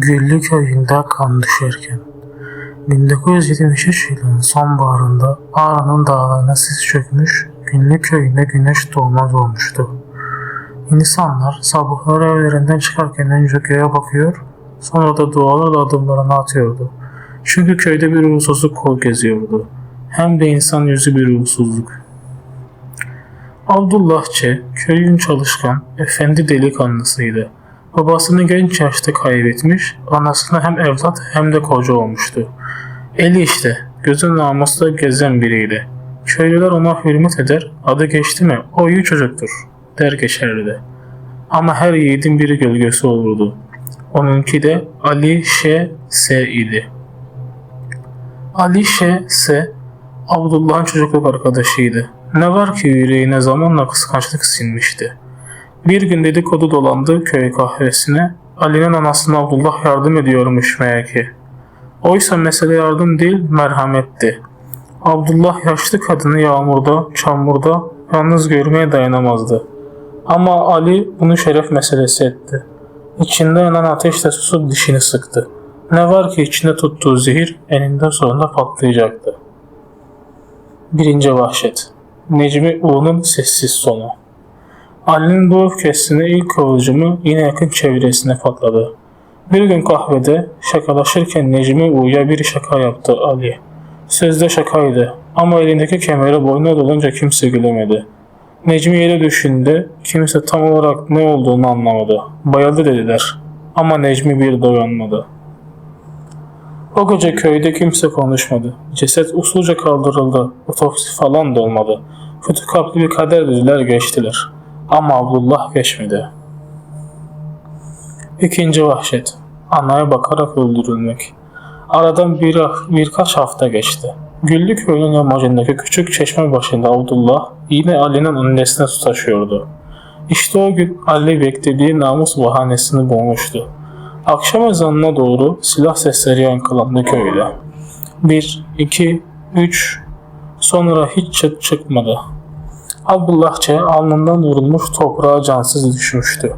Güllü köyünde kan düşerken 1973 yılının sonbaharında Ağrı'nın dağlarına sis çökmüş, Güllü köyünde güneş doğmaz olmuştu. İnsanlar sabahları evlerinden çıkarken önce göğe bakıyor, sonra da dualarla adımlarını atıyordu. Çünkü köyde bir uğursuzluk kol geziyordu. Hem de insan yüzü bir uğursuzluk. Abdullah köyün çalışkan, efendi delikanlısıydı. Babasını genç yaşta kaybetmiş, anasını hem evlat hem de koca olmuştu. Eli işte, gözü namusla gezen biriydi. Köylüler ona hürmet eder, adı geçti mi o iyi çocuktur, der geçerdi. Ama her yiğidin bir gölgesi olurdu. Onunki de Ali Ş. S. idi. Ali Ş. S. Abdullah'ın çocukluk arkadaşıydı. Ne var ki yüreğine zamanla kıskançlık sinmişti. Bir gün dedikodu dolandı köy kahvesine. Ali'nin anasına Abdullah yardım ediyormuş meğer. Oysa mesele yardım değil merhametti. Abdullah yaşlı kadını yağmurda, çamurda yalnız görmeye dayanamazdı. Ama Ali bunu şeref meselesi etti. İçinde yanan ateşle susup dişini sıktı. Ne var ki içinde tuttuğu zehir eninde sonunda patlayacaktı. Birinci vahşet. Necmi Uğur'un sessiz sonu. Ali'nin bu öfkesine ilk kıvılcımı yine yakın çevresine patladı. Bir gün kahvede şakalaşırken Necmi Uğur'a bir şaka yaptı Ali. Sözde şakaydı ama elindeki kemere boynuna dolunca kimse gülemedi. Necmi yere düşündü, kimse tam olarak ne olduğunu anlamadı. Bayıldı dediler ama Necmi bir de uyanmadı. O gece köyde kimse konuşmadı. Ceset usulca kaldırıldı. Otopsi falan da olmadı. Kötü kalpli bir kader dediler geçtiler. Ama Abdullah geçmedi. İkinci vahşet. Anaya bakarak öldürülmek. Aradan bir, birkaç hafta geçti. Güllü köyünün yamacındaki küçük çeşme başında Abdullah yine Ali'nin annesine su taşıyordu. İşte o gün Ali beklediği namus bahanesini bulmuştu. Akşam ezanına doğru silah sesleri yankılandı köyde. Bir, iki, üç, sonra hiç çıkmadı. Abdullahçe alnından vurulmuş toprağa cansız düşmüştü.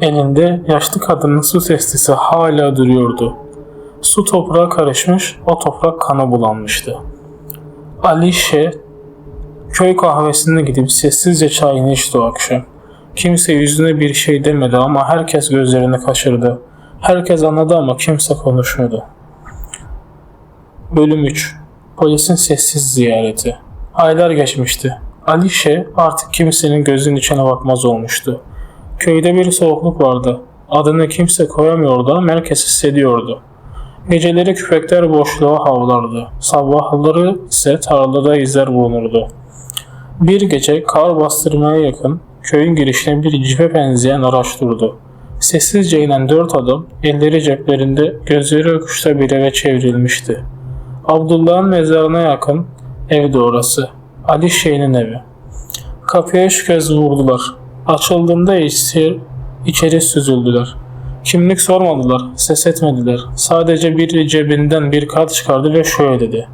Elinde yaşlı kadının su testisi hala duruyordu. Su toprağa karışmış, o toprak kana bulanmıştı. Ali köy kahvesine gidip sessizce çayını içti o akşam. Kimse yüzüne bir şey demedi ama herkes gözlerini kaçırdı. Herkes anladı ama kimse konuşmadı. Bölüm 3 Polisin sessiz ziyareti Aylar geçmişti. Alişe artık kimsenin gözünün içine bakmaz olmuştu. Köyde bir soğukluk vardı. Adını kimse koyamıyordu ama herkes hissediyordu. Geceleri köpekler boşluğa havlardı. Sabahları ise tarlada izler bulunurdu. Bir gece kar bastırmaya yakın köyün girişine bir cipe benzeyen araç durdu. Sessizce inen dört adam elleri ceplerinde gözleri öküşte bir eve çevrilmişti. Abdullah'ın mezarına yakın evdi orası. Ali Şeyh'in evi. Kapıya üç kez vurdular. Açıldığında içeri, içeri süzüldüler. Kimlik sormadılar, ses etmediler. Sadece bir cebinden bir kart çıkardı ve şöyle dedi.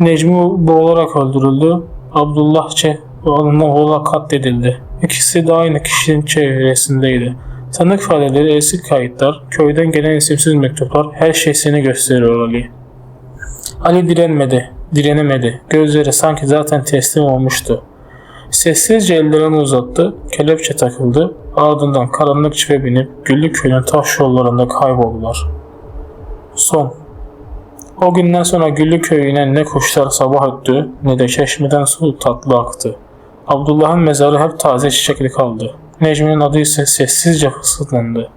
Necmi boğularak öldürüldü. Abdullah Ç. alnına vurula katledildi. İkisi de aynı kişinin çevresindeydi. Tanık ifadeleri, eski kayıtlar, köyden gelen isimsiz mektuplar her şey seni gösteriyor Ali. Ali direnmedi, direnemedi. Gözleri sanki zaten teslim olmuştu. Sessizce ellerini uzattı, kelepçe takıldı, ardından karanlık çipe binip Güllü köyünün taş yollarında kayboldular. Son O günden sonra Güllü köyüne ne kuşlar sabah öttü ne de çeşmeden su tatlı aktı. Abdullah'ın mezarı hep taze çiçekli kaldı. Necmi'nin adı ise sessizce fısıldandı.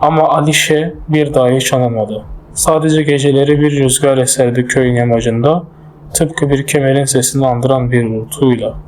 Ama Alişe bir daha hiç anamadı. Sadece geceleri bir rüzgar eserdi köyün yamacında, tıpkı bir kemerin sesini andıran bir vurtuyla.